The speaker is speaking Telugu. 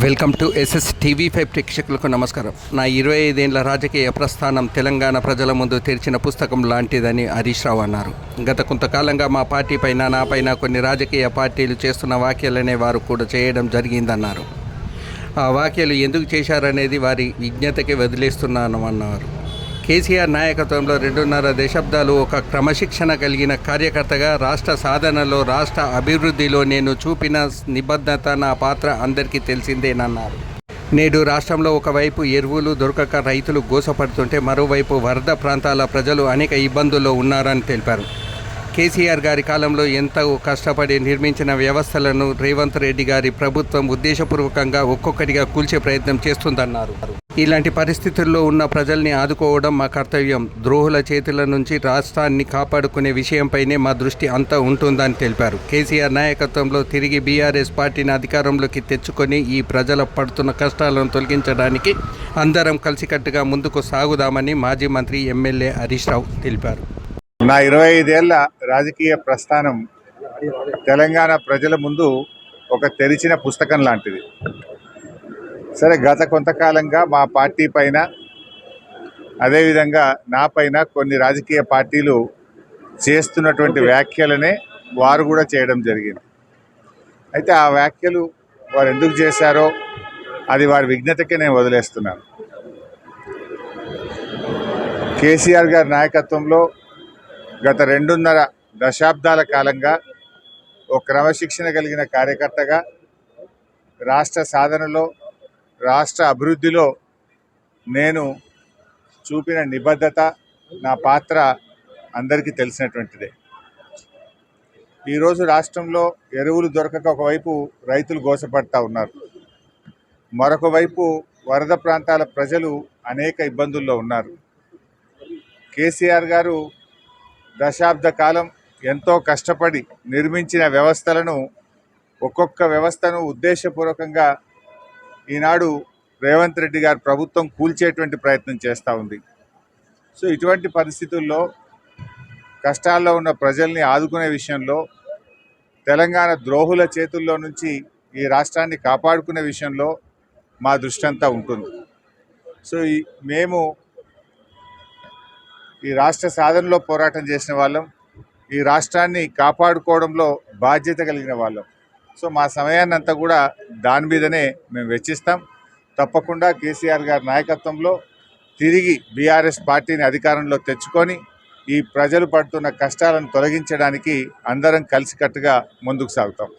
Welcome to SS TV five ప్రేక్షకులకు నమస్కారం. నా ఇరవై ఐదేళ్ళ రాజకీయ ప్రస్థానం తెలంగాణ ప్రజల ముందు తెరిచిన పుస్తకం లాంటిదని హరీష్ రావు అన్నారు. గత కొంతకాలంగా మా పార్టీ పైన నాపైన కొన్ని రాజకీయ పార్టీలు చేస్తున్న వ్యాఖ్యలనే వారు కూడా చేయడం జరిగిందన్నారు. ఆ వ్యాఖ్యలు ఎందుకు చేశారనేది వారి విజ్ఞతకి వదిలేస్తున్నాను అన్నారు. కేసీఆర్ నాయకత్వంలో రెండున్నర దశాబ్దాలు ఒక క్రమశిక్షణ కలిగిన కార్యకర్తగా రాష్ట్ర సాధనలో రాష్ట్ర అభివృద్ధిలో నేను చూపిన నిబద్ధత నా పాత్ర అందరికీ తెలిసిందేనన్నారు. నేడు రాష్ట్రంలో ఒకవైపు ఎరువులు దొరకక రైతులు గోసపడుతుంటే మరోవైపు వరద ప్రాంతాల ప్రజలు అనేక ఇబ్బందుల్లో ఉన్నారని తెలిపారు. కేసీఆర్ గారి కాలంలో ఎంతో కష్టపడి నిర్మించిన వ్యవస్థలను రేవంత్ రెడ్డి గారి ప్రభుత్వం ఉద్దేశపూర్వకంగా ఒక్కొక్కటిగా కూల్చే ప్రయత్నం చేస్తుందన్నారు. ఇలాంటి పరిస్థితుల్లో ఉన్న ప్రజల్ని ఆదుకోవడం మా కర్తవ్యం. ద్రోహుల చేతుల నుంచి రాష్ట్రాన్ని కాపాడుకునే విషయంపైనే మా దృష్టి అంతా ఉంటుందని తెలిపారు. కేసీఆర్ నాయకత్వంలో తిరిగి బీఆర్ఎస్ పార్టీని అధికారంలోకి తెచ్చుకొని ఈ ప్రజల పడుతున్న కష్టాలను తొలగించడానికి అందరం కలిసికట్టుగా ముందుకు సాగుదామని మాజీ మంత్రి ఎమ్మెల్యే హరీష్ రావు తెలిపారు. నా ఇరవై ఐదేళ్ళ రాజకీయ ప్రస్థానం తెలంగాణ ప్రజల ముందు ఒక తెరిచిన పుస్తకం లాంటిది. సరే గత కొంతకాలంగా మా పార్టీ పైన అదేవిధంగా నా పైన కొన్ని రాజకీయ పార్టీలు చేస్తున్నటువంటి వ్యాఖ్యలనే వారు కూడా చేయడం జరిగింది. అయితే ఆ వ్యాఖ్యలు వారు ఎందుకు చేశారో అది వారి విజ్ఞతకే నేను వదిలేస్తున్నాను. కేసీఆర్ గారి నాయకత్వంలో గత రెండున్నర దశాబ్దాల కాలంగా ఒక క్రమశిక్షణ కలిగిన కార్యకర్తగా రాష్ట్ర సాధనలో రాష్ట్ర అభివృద్ధిలో నేను చూపిన నిబద్ధత నా పాత్ర అందరికీ తెలిసినటువంటిదే. ఈరోజు రాష్ట్రంలో ఎరువులు దొరకక ఒకవైపు రైతులు గోసపడతా ఉన్నారు. మరొక వైపు వరద ప్రాంతాల ప్రజలు అనేక ఇబ్బందుల్లో ఉన్నారు. కేసీఆర్ గారు దశాబ్ద కాలం ఎంతో కష్టపడి నిర్మించిన వ్యవస్థలను ఒక్కొక్క వ్యవస్థను ఉద్దేశపూర్వకంగా ఈనాడు రేవంత్ రెడ్డి గారి ప్రభుత్వం కూల్చేటువంటి ప్రయత్నం చేస్తూ ఉంది. సో ఇటువంటి పరిస్థితుల్లో కష్టాల్లో ఉన్న ప్రజల్ని ఆదుకునే విషయంలో తెలంగాణ ద్రోహుల చేతుల్లో నుంచి ఈ రాష్ట్రాన్ని కాపాడుకునే విషయంలో మా దృష్టి అంతా ఉంటుంది. సో ఈ మేము ఈ రాష్ట్ర సాధనలో పోరాటం చేసిన వాళ్ళం. ఈ రాష్ట్రాన్ని కాపాడుకోవడంలో బాధ్యత కలిగిన వాళ్ళం. సో మా సమయాన్ని అంతా కూడా దాని మీదనే మేము వెచ్చిస్తాం. తప్పకుండా కేసీఆర్ గారి నాయకత్వంలో తిరిగి బీఆర్ఎస్ పార్టీని అధికారంలో తెచ్చుకొని ఈ ప్రజలు పడుతున్న కష్టాలను తొలగించడానికి అందరం కలిసికట్టుగా ముందుకు సాగుతాం.